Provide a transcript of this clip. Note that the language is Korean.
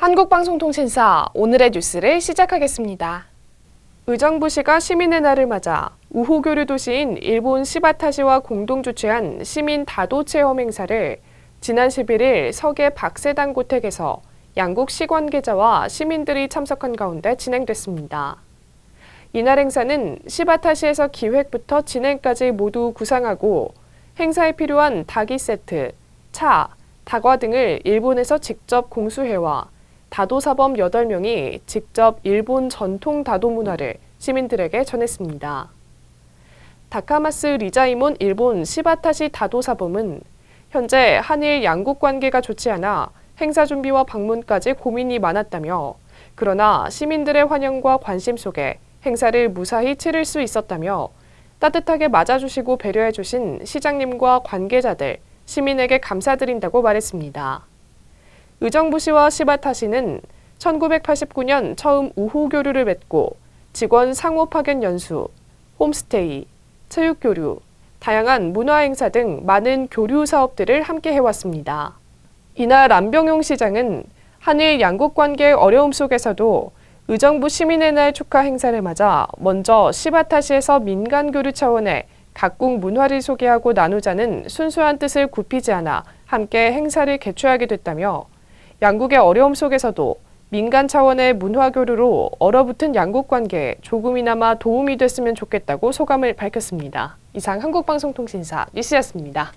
한국방송통신사 오늘의 뉴스를 시작하겠습니다. 의정부시가 시민의 날을 맞아 우호교류 도시인 일본 시바타시와 공동 주최한 시민 다도 체험 행사를 지난 11일 서계 박세당 고택에서 양국 시관계자와 시민들이 참석한 가운데 진행됐습니다. 이날 행사는 시바타시에서 기획부터 진행까지 모두 구상하고 행사에 필요한 닭이 세트, 차, 다과 등을 일본에서 직접 공수해와 다도사범 8명이 직접 일본 전통 다도 문화를 시민들에게 전했습니다. 다카마스 리자이몬 일본 시바타시 다도사범은 현재 한일 양국 관계가 좋지 않아 행사 준비와 방문까지 고민이 많았다며 그러나 시민들의 환영과 관심 속에 행사를 무사히 치를 수 있었다며 따뜻하게 맞아주시고 배려해주신 시장님과 관계자들, 시민에게 감사드린다고 말했습니다. 의정부시와 시바타시는 1989년 처음 우호 교류를 맺고 직원 상호 파견 연수, 홈스테이, 체육 교류, 다양한 문화 행사 등 많은 교류 사업들을 함께 해왔습니다. 이날 안병용 시장은 한일 양국 관계의 어려움 속에서도 의정부 시민의 날 축하 행사를 맞아 먼저 시바타시에서 민간 교류 차원의 각국 문화를 소개하고 나누자는 순수한 뜻을 굽히지 않아 함께 행사를 개최하게 됐다며 양국의 어려움 속에서도 민간 차원의 문화 교류로 얼어붙은 양국 관계에 조금이나마 도움이 됐으면 좋겠다고 소감을 밝혔습니다. 이상 한국방송통신사 뉴스였습니다.